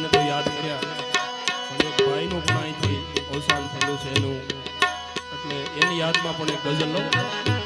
ભાઈને તો યાદ કર્યા પણ એક ભાઈનું પણ અહીંથી અવસાન થયેલું છે એનું. એટલે એની યાદમાં પણ એક ગઝલ લઉં